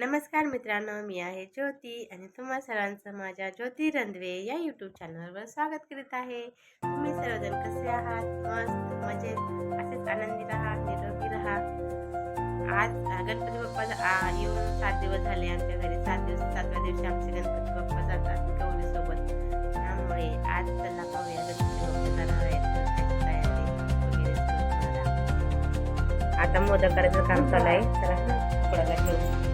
नमस्कार मित्रांनो मी आहे ज्योती आणि तुम्हा सर्वांचं माझ्या ज्योती रंधवे या यूट्यूब चॅनलवर स्वागत करीत आहे. तुम्ही सर्वजण कसे आहात? मस्त मजेत असेच आनंदी राहा निरोगी राहा. आज गणपती बाप्पा आ, येऊन सात दिवस झाले आमच्या घरी सात दिवस सातव्या दिवशी आमचे गणपती बाप्पा जातात गौरीसोबत. त्यामुळे आज चला पाहूया गणपती बाप्पा जाणार आहेत आता मोदक करायचं काम चालू आहे. चला थोडा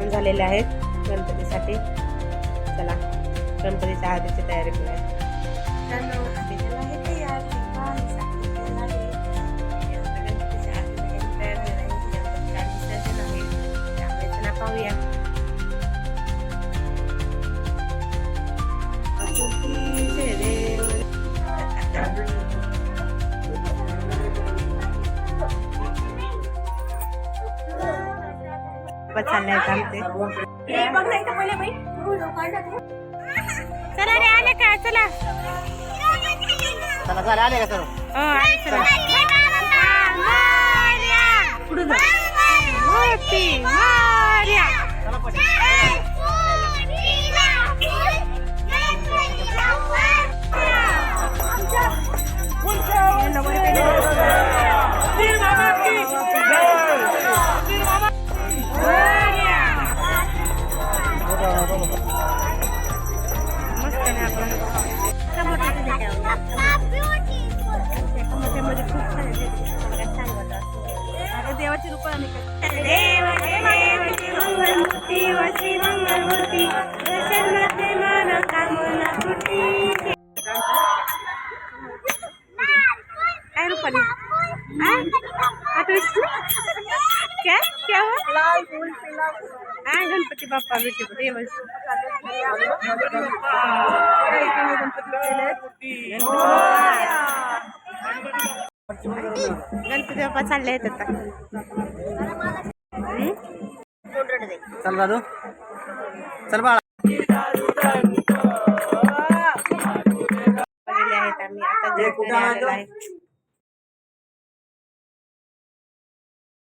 पण झालेले आहेत. गणपतीसाठी. चला गणपतीच्या आधीची तयारी करूया. पाहूया. आम्ही देव. बस चालले आहेत आमचे. चला रे आले का? चला. चला चला आले का सर्व? हो आले चला. पुढे जा. मोठी मोरया. चला रुपाली हाँ? क्या? क्या हुआ? हाँ गणपति बाप्पा बेटे को देव गणपती बाप्पा चालले आहेत आता? चल दादू चल बाळा. आहेत आम्ही. आता घरी कुठं आहे.